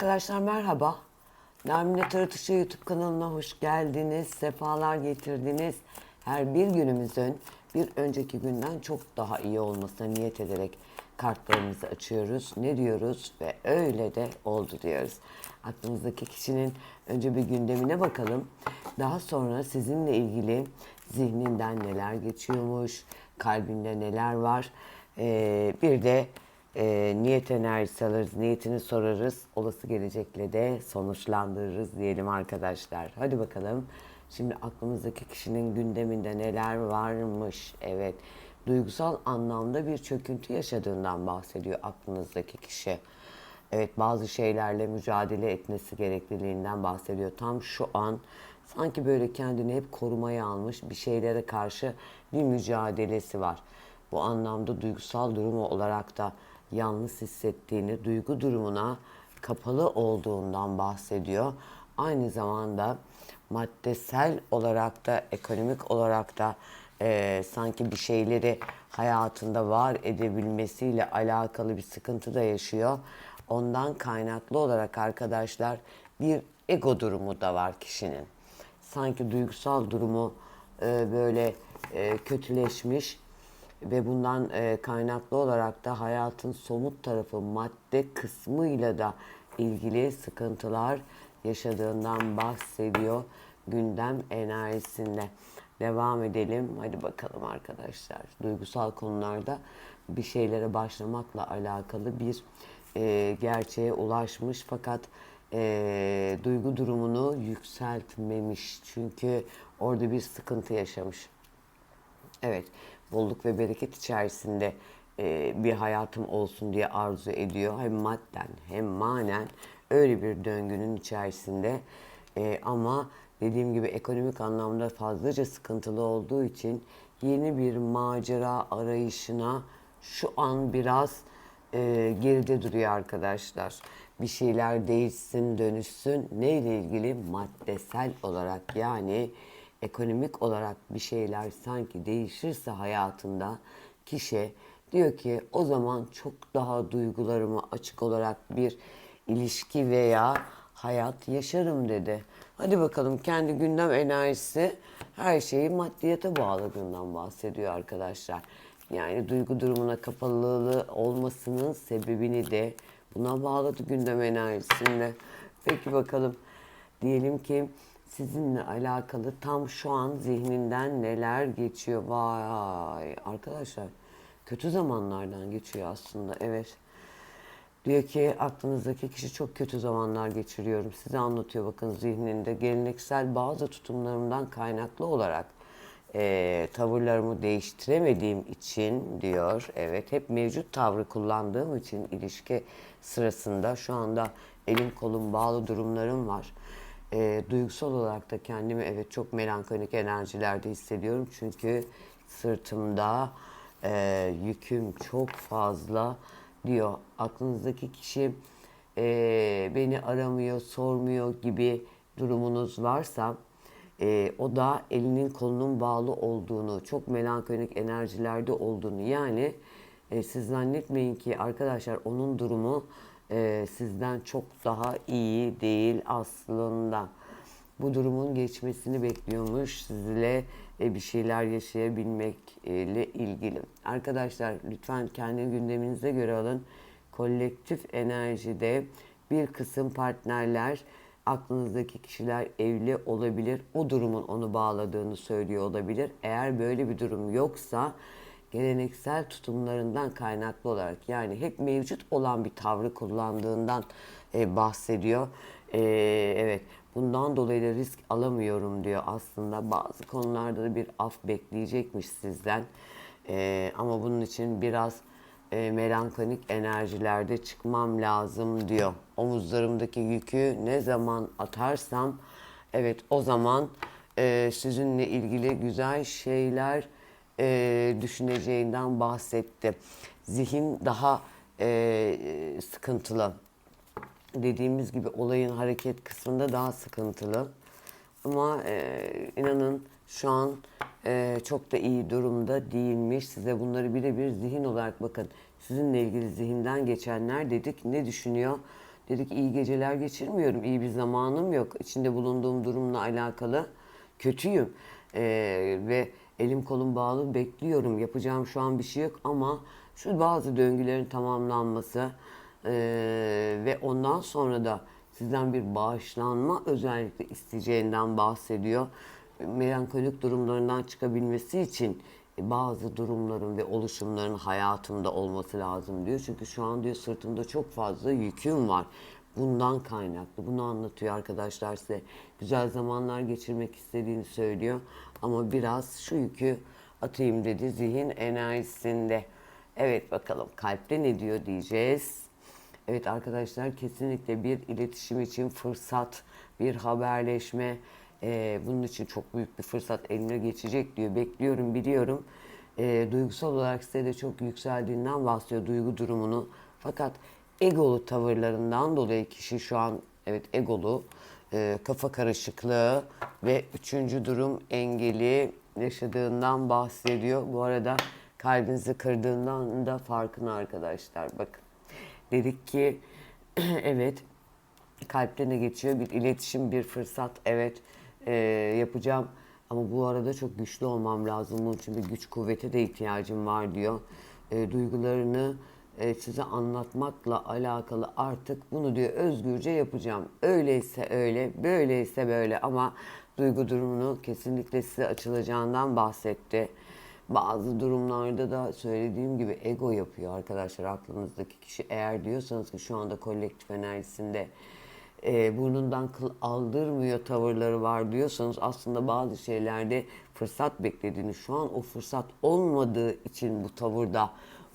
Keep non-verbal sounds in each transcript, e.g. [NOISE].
Arkadaşlar merhaba. Nermine Tarıtışı YouTube kanalına hoş geldiniz. Sefalar getirdiniz. Her bir günümüzün bir önceki günden çok daha iyi olmasına niyet ederek kartlarımızı açıyoruz. Ne diyoruz? Ve öyle de oldu diyoruz. Aklınızdaki kişinin önce bir gündemine bakalım. Daha sonra sizinle ilgili zihninden neler geçiyormuş, kalbinde neler var. Ee, bir de e, niyet enerjisi alırız, niyetini sorarız. Olası gelecekle de sonuçlandırırız diyelim arkadaşlar. Hadi bakalım. Şimdi aklımızdaki kişinin gündeminde neler varmış? Evet. Duygusal anlamda bir çöküntü yaşadığından bahsediyor aklınızdaki kişi. Evet bazı şeylerle mücadele etmesi gerekliliğinden bahsediyor. Tam şu an sanki böyle kendini hep korumaya almış bir şeylere karşı bir mücadelesi var. Bu anlamda duygusal durumu olarak da yalnız hissettiğini, duygu durumuna kapalı olduğundan bahsediyor. Aynı zamanda maddesel olarak da ekonomik olarak da eee, sanki bir şeyleri hayatında var edebilmesiyle alakalı bir sıkıntı da yaşıyor. Ondan kaynaklı olarak arkadaşlar bir ego durumu da var kişinin. Sanki duygusal durumu e, böyle e, kötüleşmiş ve bundan e, kaynaklı olarak da hayatın somut tarafı madde kısmıyla da ilgili sıkıntılar yaşadığından bahsediyor gündem enerjisinde. Devam edelim. Hadi bakalım arkadaşlar. Duygusal konularda bir şeylere başlamakla alakalı bir e, gerçeğe ulaşmış fakat e, duygu durumunu yükseltmemiş. Çünkü orada bir sıkıntı yaşamış. Evet, bolluk ve bereket içerisinde e, bir hayatım olsun diye arzu ediyor. Hem madden hem manen öyle bir döngünün içerisinde. E, ama dediğim gibi ekonomik anlamda fazlaca sıkıntılı olduğu için yeni bir macera arayışına şu an biraz e, geride duruyor arkadaşlar. Bir şeyler değişsin, dönüşsün. Neyle ilgili? Maddesel olarak yani ekonomik olarak bir şeyler sanki değişirse hayatında kişi diyor ki o zaman çok daha duygularıma açık olarak bir ilişki veya hayat yaşarım dedi. Hadi bakalım kendi gündem enerjisi her şeyi maddiyata bağladığından bahsediyor arkadaşlar. Yani duygu durumuna kapalılığı olmasının sebebini de buna bağladı gündem enerjisinde. Peki bakalım diyelim ki sizinle alakalı tam şu an zihninden neler geçiyor? Vay arkadaşlar kötü zamanlardan geçiyor aslında evet. Diyor ki aklınızdaki kişi çok kötü zamanlar geçiriyorum. Size anlatıyor bakın zihninde geleneksel bazı tutumlarımdan kaynaklı olarak e, tavırlarımı değiştiremediğim için diyor. Evet hep mevcut tavrı kullandığım için ilişki sırasında şu anda elim kolum bağlı durumlarım var. E, duygusal olarak da kendimi evet çok melankolik enerjilerde hissediyorum. Çünkü sırtımda e, yüküm çok fazla diyor. Aklınızdaki kişi e, beni aramıyor, sormuyor gibi durumunuz varsa e, o da elinin kolunun bağlı olduğunu, çok melankolik enerjilerde olduğunu yani e, siz zannetmeyin ki arkadaşlar onun durumu e, sizden çok daha iyi değil aslında. Bu durumun geçmesini bekliyormuş sizle e, bir şeyler yaşayabilmekle ilgili. Arkadaşlar lütfen kendi gündeminize göre alın. Kolektif enerjide bir kısım partnerler aklınızdaki kişiler evli olabilir. O durumun onu bağladığını söylüyor olabilir. Eğer böyle bir durum yoksa geleneksel tutumlarından kaynaklı olarak yani hep mevcut olan bir tavrı kullandığından e, bahsediyor. E, evet bundan dolayı da risk alamıyorum diyor aslında. Bazı konularda da bir af bekleyecekmiş sizden. E, ama bunun için biraz e, melankolik enerjilerde çıkmam lazım diyor. Omuzlarımdaki yükü ne zaman atarsam evet o zaman e, sizinle ilgili güzel şeyler e, düşüneceğinden bahsetti. Zihin daha e, sıkıntılı. Dediğimiz gibi olayın hareket kısmında daha sıkıntılı. Ama e, inanın şu an e, çok da iyi durumda değilmiş. Size bunları birebir zihin olarak bakın. Sizinle ilgili zihinden geçenler dedik ne düşünüyor? Dedik iyi geceler geçirmiyorum, iyi bir zamanım yok. İçinde bulunduğum durumla alakalı kötüyüm. Ee, ve elim kolum bağlı bekliyorum. Yapacağım şu an bir şey yok ama şu bazı döngülerin tamamlanması ee, ve ondan sonra da sizden bir bağışlanma özellikle isteyeceğinden bahsediyor. Melankolik durumlarından çıkabilmesi için bazı durumların ve oluşumların hayatımda olması lazım diyor. Çünkü şu an diyor sırtımda çok fazla yüküm var. Bundan kaynaklı. Bunu anlatıyor arkadaşlar size. Güzel zamanlar geçirmek istediğini söylüyor. Ama biraz şu yükü atayım dedi zihin enerjisinde. Evet bakalım kalpte ne diyor diyeceğiz. Evet arkadaşlar kesinlikle bir iletişim için fırsat, bir haberleşme, e, bunun için çok büyük bir fırsat eline geçecek diyor. Bekliyorum, biliyorum. E, duygusal olarak size de çok yükseldiğinden bahsediyor duygu durumunu. Fakat egolu tavırlarından dolayı kişi şu an evet egolu, e, kafa karışıklığı ve üçüncü durum engeli yaşadığından bahsediyor. Bu arada kalbinizi kırdığından da farkına arkadaşlar. Bakın dedik ki [CLEARS THROAT] evet kalpte ne geçiyor? Bir iletişim, bir fırsat. Evet e, yapacağım. Ama bu arada çok güçlü olmam lazım. Bunun için bir güç kuvvete de ihtiyacım var diyor. E, duygularını e, size anlatmakla alakalı artık bunu diyor özgürce yapacağım. Öyleyse öyle, böyleyse böyle ama duygu durumunu kesinlikle size açılacağından bahsetti. Bazı durumlarda da söylediğim gibi ego yapıyor arkadaşlar aklınızdaki kişi. Eğer diyorsanız ki şu anda kolektif enerjisinde e, burnundan kıl aldırmıyor tavırları var diyorsanız aslında bazı şeylerde fırsat beklediğini şu an o fırsat olmadığı için bu tavırda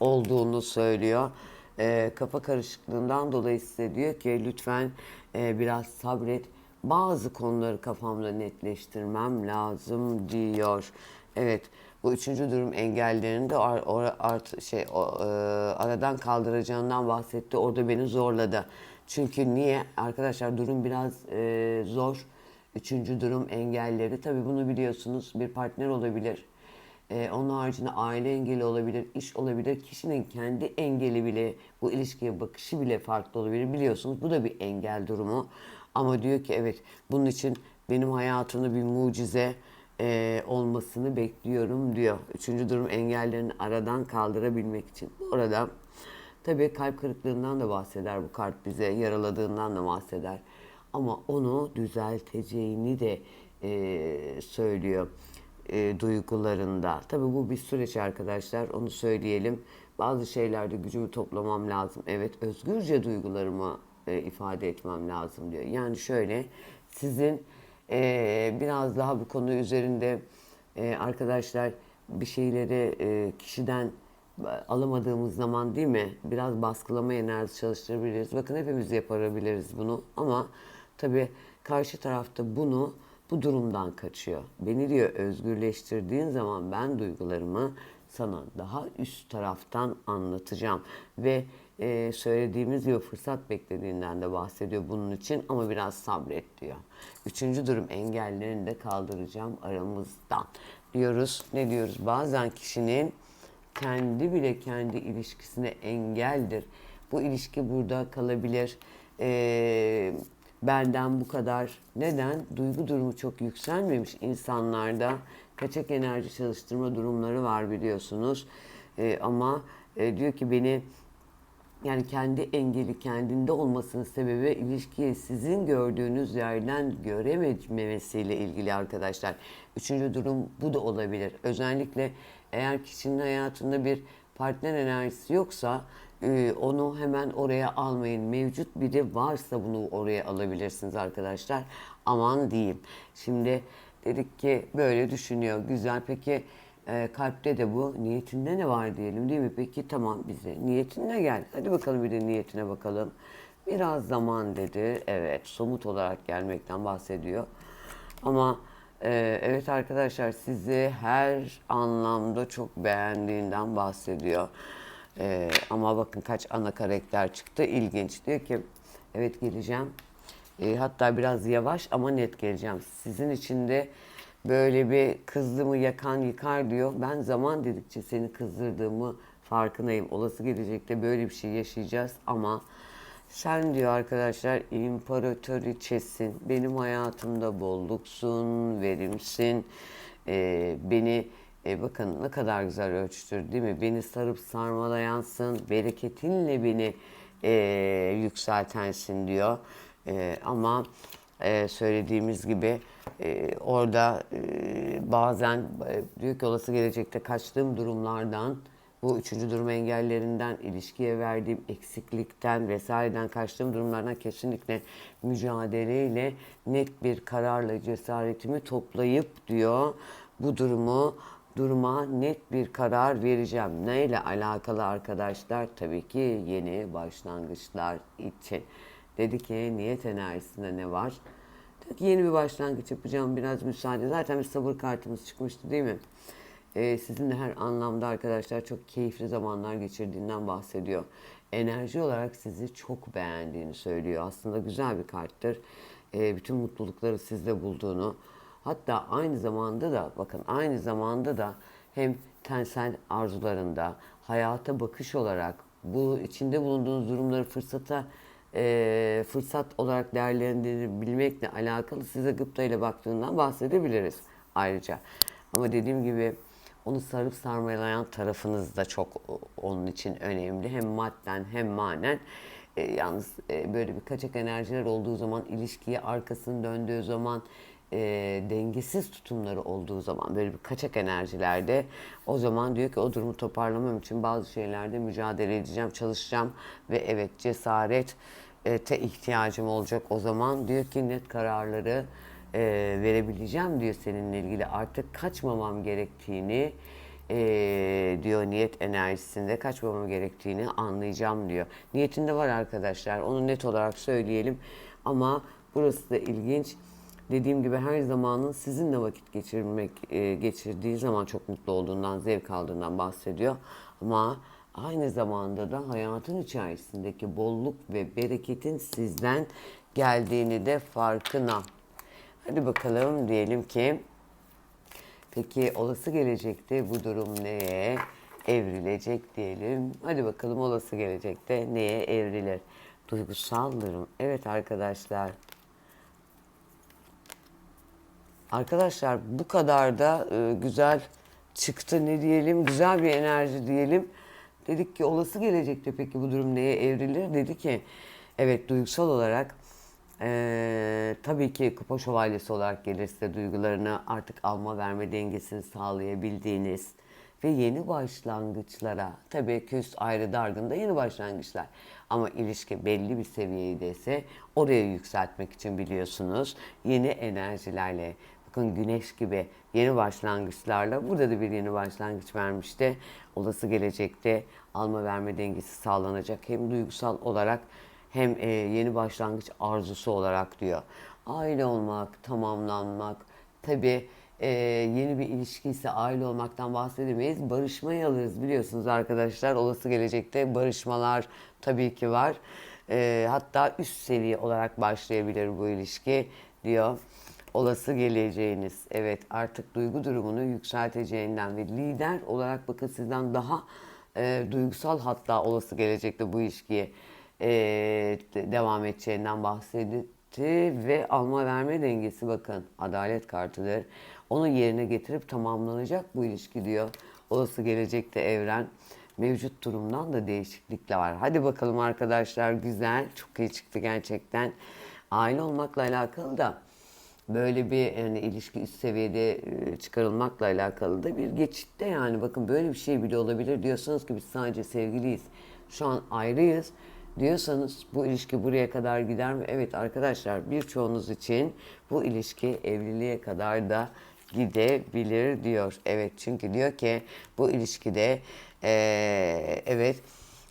olduğunu söylüyor. E, kafa karışıklığından dolayı size diyor ki lütfen e, biraz sabret. Bazı konuları kafamda netleştirmem lazım diyor. Evet bu üçüncü durum engellerini de ar, or- art, şey, o, e, aradan kaldıracağından bahsetti. Orada beni zorladı. Çünkü niye? Arkadaşlar durum biraz e, zor. Üçüncü durum engelleri. Tabii bunu biliyorsunuz. Bir partner olabilir. E, onun haricinde aile engeli olabilir, iş olabilir. Kişinin kendi engeli bile, bu ilişkiye bakışı bile farklı olabilir. Biliyorsunuz bu da bir engel durumu. Ama diyor ki evet bunun için benim hayatımda bir mucize e, olmasını bekliyorum diyor. Üçüncü durum engellerini aradan kaldırabilmek için. Bu arada tabii kalp kırıklığından da bahseder bu kart bize, yaraladığından da bahseder. Ama onu düzelteceğini de e, söylüyor e, duygularında. Tabii bu bir süreç arkadaşlar, onu söyleyelim. Bazı şeylerde gücümü toplamam lazım. Evet, özgürce duygularımı e, ifade etmem lazım diyor. Yani şöyle, sizin e, biraz daha bu konu üzerinde e, arkadaşlar bir şeyleri e, kişiden alamadığımız zaman değil mi? Biraz baskılama enerjisi çalıştırabiliriz. Bakın hepimiz yapabiliriz bunu ama tabii karşı tarafta bunu bu durumdan kaçıyor. Beni diyor özgürleştirdiğin zaman ben duygularımı sana daha üst taraftan anlatacağım ve e, söylediğimiz gibi fırsat beklediğinden de bahsediyor bunun için ama biraz sabret diyor. Üçüncü durum engellerini de kaldıracağım aramızdan diyoruz. Ne diyoruz? Bazen kişinin kendi bile kendi ilişkisine engeldir. Bu ilişki burada kalabilir. Ee, benden bu kadar. Neden? Duygu durumu çok yükselmemiş insanlarda. Kaçak enerji çalıştırma durumları var biliyorsunuz. Ee, ama e, diyor ki beni yani kendi engeli kendinde olmasının sebebi ilişkiyi sizin gördüğünüz yerden görememesiyle ilgili arkadaşlar. Üçüncü durum bu da olabilir. Özellikle eğer kişinin hayatında bir partner enerjisi yoksa e, onu hemen oraya almayın. Mevcut biri varsa bunu oraya alabilirsiniz arkadaşlar. Aman diyeyim. Şimdi dedik ki böyle düşünüyor. Güzel. Peki e, kalpte de bu. Niyetinde ne var diyelim değil mi? Peki tamam bize. Niyetine gel. Hadi bakalım bir de niyetine bakalım. Biraz zaman dedi. Evet somut olarak gelmekten bahsediyor. Ama e, evet arkadaşlar sizi her anlamda çok beğendiğinden bahsediyor. E, ama bakın kaç ana karakter çıktı. İlginç. Diyor ki evet geleceğim. E, hatta biraz yavaş ama net geleceğim. Sizin için de böyle bir kızdığımı yakan yıkar diyor. Ben zaman dedikçe seni kızdırdığımı farkındayım. Olası gelecekte böyle bir şey yaşayacağız ama Sen diyor arkadaşlar imparatoriçesin. Benim hayatımda bolluksun, verimsin. Ee, beni e, bakın ne kadar güzel ölçtür değil mi? Beni sarıp sarmalayansın. Bereketinle beni e, yükseltensin diyor. E, ama e, söylediğimiz gibi e, orada e, bazen e, ki olası gelecekte kaçtığım durumlardan bu üçüncü durum engellerinden, ilişkiye verdiğim eksiklikten vesaireden kaçtığım durumlardan kesinlikle mücadeleyle net bir kararla cesaretimi toplayıp diyor bu durumu duruma net bir karar vereceğim. Neyle alakalı arkadaşlar? Tabii ki yeni başlangıçlar için. Dedi ki niyet enerjisinde ne var? Dedi ki yeni bir başlangıç yapacağım biraz müsaade. Zaten bir sabır kartımız çıkmıştı değil mi? Ee, sizin de her anlamda arkadaşlar çok keyifli zamanlar geçirdiğinden bahsediyor. Enerji olarak sizi çok beğendiğini söylüyor. Aslında güzel bir karttır. Ee, bütün mutlulukları sizde bulduğunu. Hatta aynı zamanda da bakın aynı zamanda da hem tensel arzularında hayata bakış olarak bu içinde bulunduğunuz durumları fırsata e, fırsat olarak değerlendirebilmekle alakalı size gıpta ile baktığından bahsedebiliriz ayrıca. Ama dediğim gibi onu sarıp sarmalayan tarafınız da çok onun için önemli. Hem madden hem manen. E, yalnız e, böyle bir kaçak enerjiler olduğu zaman, ilişkiye arkasını döndüğü zaman, e, dengesiz tutumları olduğu zaman, böyle bir kaçak enerjilerde o zaman diyor ki o durumu toparlamam için bazı şeylerde mücadele edeceğim, çalışacağım ve evet cesaret e, te ihtiyacım olacak. O zaman diyor ki net kararları e, verebileceğim diyor seninle ilgili. Artık kaçmamam gerektiğini e, diyor niyet enerjisinde kaçmamam gerektiğini anlayacağım diyor. Niyetinde var arkadaşlar. Onu net olarak söyleyelim. Ama burası da ilginç. Dediğim gibi her zamanın sizinle vakit geçirmek e, geçirdiği zaman çok mutlu olduğundan, zevk aldığından bahsediyor. Ama aynı zamanda da hayatın içerisindeki bolluk ve bereketin sizden geldiğini de farkına. Hadi bakalım diyelim ki peki olası gelecekte bu durum neye evrilecek diyelim. Hadi bakalım olası gelecekte neye evrilir? Duygusal durum. Evet arkadaşlar. Arkadaşlar bu kadar da e, güzel çıktı ne diyelim güzel bir enerji diyelim. Dedik ki olası gelecekte peki bu durum neye evrilir? Dedi ki evet duygusal olarak e, tabii ki kupa şövalyesi olarak gelirse duygularını artık alma verme dengesini sağlayabildiğiniz ve yeni başlangıçlara tabii küs ayrı dargın da yeni başlangıçlar ama ilişki belli bir seviyedeyse oraya yükseltmek için biliyorsunuz yeni enerjilerle bakın güneş gibi yeni başlangıçlarla burada da bir yeni başlangıç vermişti. Olası gelecekte alma verme dengesi sağlanacak hem duygusal olarak hem e, yeni başlangıç arzusu olarak diyor. Aile olmak, tamamlanmak, tabii e, yeni bir ilişki ise aile olmaktan bahsedemeyiz. Barışmayı alırız biliyorsunuz arkadaşlar. Olası gelecekte barışmalar tabii ki var. E, hatta üst seviye olarak başlayabilir bu ilişki diyor. Olası geleceğiniz, evet artık duygu durumunu yükselteceğinden ve lider olarak bakın sizden daha e, duygusal hatta olası gelecekte bu ilişkiye e, devam edeceğinden bahsetti ve alma verme dengesi bakın adalet kartıdır. Onu yerine getirip tamamlanacak bu ilişki diyor. Olası gelecekte evren mevcut durumdan da değişiklikler var. Hadi bakalım arkadaşlar güzel. Çok iyi çıktı gerçekten. Aile olmakla alakalı da böyle bir yani ilişki üst seviyede çıkarılmakla alakalı da bir geçitte yani bakın böyle bir şey bile olabilir diyorsanız ki biz sadece sevgiliyiz. Şu an ayrıyız diyorsanız bu ilişki buraya kadar gider mi? Evet arkadaşlar birçoğunuz için bu ilişki evliliğe kadar da gidebilir diyor. Evet çünkü diyor ki bu ilişkide ee, evet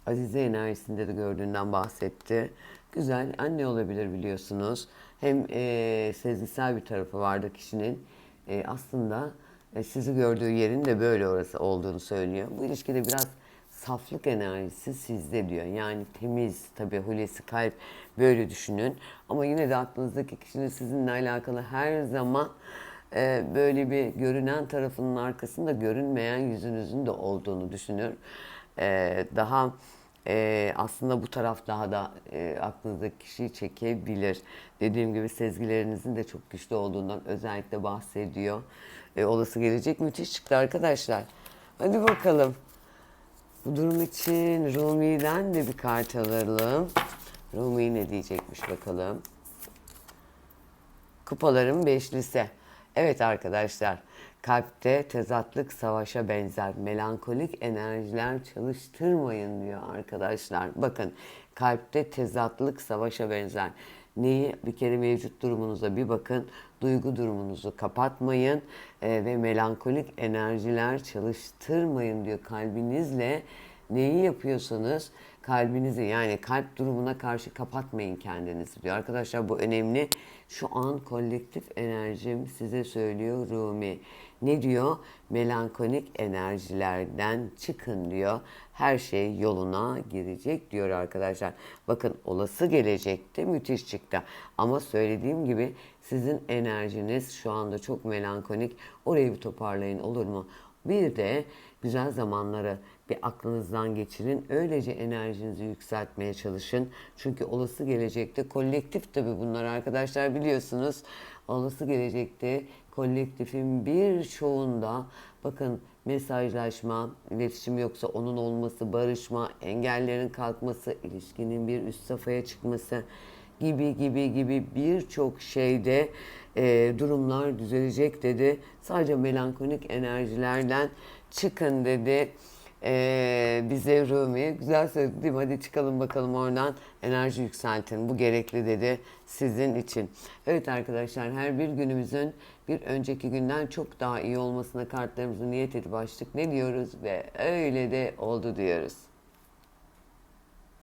Azize enerjisinde de gördüğünden bahsetti. Güzel anne olabilir biliyorsunuz. Hem e, sezgisel bir tarafı vardı kişinin. E, aslında e, sizi gördüğü yerin de böyle orası olduğunu söylüyor. Bu ilişkide biraz saflık enerjisi sizde diyor. Yani temiz tabii hulesi kalp böyle düşünün. Ama yine de aklınızdaki kişinin sizinle alakalı her zaman e, böyle bir görünen tarafının arkasında görünmeyen yüzünüzün de olduğunu düşünür. E, daha e, aslında bu taraf daha da e, aklınızdaki kişiyi çekebilir. Dediğim gibi sezgilerinizin de çok güçlü olduğundan özellikle bahsediyor. E, olası gelecek müthiş çıktı arkadaşlar. Hadi bakalım. Bu durum için Rumi'den de bir kart alalım. Rumi ne diyecekmiş bakalım. Kupaların beşlisi. Evet arkadaşlar, kalpte tezatlık savaşa benzer melankolik enerjiler çalıştırmayın diyor arkadaşlar. Bakın kalpte tezatlık savaşa benzer. Neyi bir kere mevcut durumunuza bir bakın. Duygu durumunuzu kapatmayın e, ve melankolik enerjiler çalıştırmayın diyor kalbinizle. Neyi yapıyorsanız kalbinizi yani kalp durumuna karşı kapatmayın kendinizi diyor. Arkadaşlar bu önemli. Şu an kolektif enerjim size söylüyor Rumi. Ne diyor? Melankolik enerjilerden çıkın diyor. Her şey yoluna girecek diyor arkadaşlar. Bakın olası gelecekte müthiş çıktı. Ama söylediğim gibi sizin enerjiniz şu anda çok melankolik. Orayı bir toparlayın olur mu? Bir de güzel zamanları bir aklınızdan geçirin. Öylece enerjinizi yükseltmeye çalışın. Çünkü olası gelecekte kolektif tabi bunlar arkadaşlar biliyorsunuz. Olası gelecekte kolektifin birçoğunda bakın mesajlaşma, iletişim yoksa onun olması, barışma, engellerin kalkması, ilişkinin bir üst safhaya çıkması gibi gibi gibi birçok şeyde e, durumlar düzelecek dedi. Sadece melankolik enerjilerden çıkın dedi. E, bize Rumi güzel söyledi değil mi? Hadi çıkalım bakalım oradan enerji yükseltin. Bu gerekli dedi sizin için. Evet arkadaşlar her bir günümüzün bir önceki günden çok daha iyi olmasına kartlarımızı niyet edip açtık. Ne diyoruz ve öyle de oldu diyoruz.